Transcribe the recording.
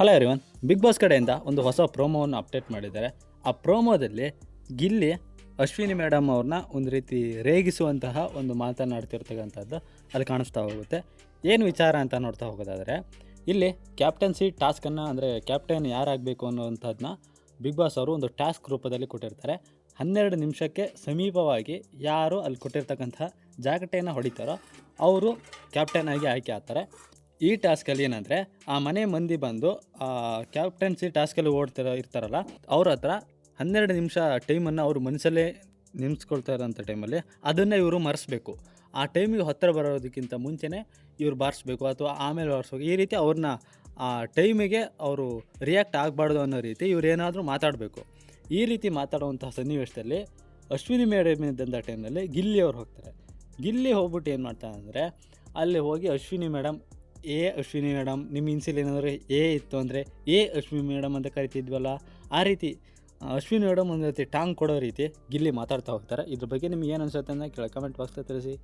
Hello everyone big boss ಕಡೆಯಿಂದ ಒಂದು ಹೊಸ ಪ್ರೋಮೋವನ್ನು ಅಪ್ಡೇಟ್ ಮಾಡಿದ್ದಾರೆ. ಆ ಪ್ರೋಮೋದಲ್ಲಿ ಗಿಲ್ಲಿ, ಅಶ್ವಿನಿ ಮೇಡಮ್ ಅವ್ರನ್ನ ಒಂದು ರೀತಿ ರೇಗಿಸುವಂತಹ ಒಂದು ಮಾತನಾಡ್ತಿರ್ತಕ್ಕಂಥದ್ದು ಅಲ್ಲಿ ಕಾಣಿಸ್ತಾ ಹೋಗುತ್ತೆ. ಏನು ವಿಚಾರ ಅಂತ ನೋಡ್ತಾ ಹೋಗೋದಾದರೆ, ಇಲ್ಲಿ ಕ್ಯಾಪ್ಟನ್ಸಿ ಟಾಸ್ಕನ್ನು ಅಂದರೆ ಕ್ಯಾಪ್ಟನ್ ಯಾರಾಗಬೇಕು ಅನ್ನೋವಂಥದ್ದನ್ನ ಬಿಗ್ ಬಾಸ್ ಅವರು ಒಂದು ಟಾಸ್ಕ್ ರೂಪದಲ್ಲಿ ಕೊಟ್ಟಿರ್ತಾರೆ. ಹನ್ನೆರಡು ನಿಮಿಷಕ್ಕೆ ಸಮೀಪವಾಗಿ ಯಾರು ಅಲ್ಲಿ ಕೊಟ್ಟಿರ್ತಕ್ಕಂಥ ಜಾಗಟೆಯನ್ನು ಹೊಡಿತಾರೋ, ಅವರು ಕ್ಯಾಪ್ಟನ್ ಆಗಿ ಆಯ್ಕೆ ಆಗ್ತಾರೆ. ಈ ಟಾಸ್ಕಲ್ಲಿ ಏನಂದರೆ, ಆ ಮನೆ ಮಂದಿ ಬಂದು ಕ್ಯಾಪ್ಟನ್ಸಿ ಟಾಸ್ಕಲ್ಲಿ ಓಡ್ತಿರೋ, ಇರ್ತಾರಲ್ಲ, ಅವ್ರ ಹತ್ರ ಹನ್ನೆರಡು ನಿಮಿಷ ಟೈಮನ್ನು ಅವರು ಮನಸ್ಸಲ್ಲೇ ನೆನೆಸ್ಕೊಳ್ತಾ ಇರೋಂಥ ಟೈಮಲ್ಲಿ ಅದನ್ನೇ ಇವರು ಮರೆಸ್ಬೇಕು. ಆ ಟೈಮಿಗೆ ಹತ್ತಿರ ಬರೋದಕ್ಕಿಂತ ಮುಂಚೆನೇ ಇವ್ರು ಬಾರಿಸ್ಬೇಕು ಅಥವಾ ಆಮೇಲೆ ಬಾರಿಸ್ಬೇಕು. ಈ ರೀತಿ ಅವ್ರನ್ನ, ಆ ಟೈಮಿಗೆ ಅವರು ರಿಯಾಕ್ಟ್ ಆಗಬಾರ್ದು ಅನ್ನೋ ರೀತಿ ಇವ್ರು ಏನಾದರೂ ಮಾತಾಡಬೇಕು. ಈ ರೀತಿ ಮಾತಾಡುವಂಥ ಸನ್ನಿವೇಶದಲ್ಲಿ ಅಶ್ವಿನಿ ಮೇಡಮ್ ಇದ್ದಂಥ ಟೈಮಲ್ಲಿ ಗಿಲ್ಲಿ ಅವ್ರು ಹೋಗ್ತಾರೆ. ಗಿಲ್ಲಿ ಹೋಗ್ಬಿಟ್ಟು ಏನು ಮಾಡ್ತಾರೆ ಅಂದರೆ, ಅಲ್ಲಿ ಹೋಗಿ ಅಶ್ವಿನಿ ಮೇಡಮ್ ಎ ಅಶ್ವಿನಿ ಮೇಡಮ್, ನಿಮ್ಮ ಇನ್ಸಿಲ್ ಏನಾದರೂ ಎ ಇತ್ತು ಅಂದರೆ ಎ ಅಶ್ವಿನಿ ಮೇಡಮ್ ಅಂತ ಕರಿತಿದ್ವಲ್ಲ, ಆ ರೀತಿ ಅಶ್ವಿನಿ ಮೇಡಮ್ ಒಂದು ರೀತಿ ಟಾಂಗ್ ಕೊಡೋ ರೀತಿ ಗಿಲ್ಲಿ ಮಾತಾಡ್ತಾ ಹೋಗ್ತಾರೆ. ಇದ್ರ ಬಗ್ಗೆ ನಿಮ್ಗೆ ಏನು ಅನಿಸುತ್ತೆ ಅಂತ ಕೆಳ ಕಮೆಂಟ್ ಬಾಕ್ಸ್ ತಿಳಿಸಿ.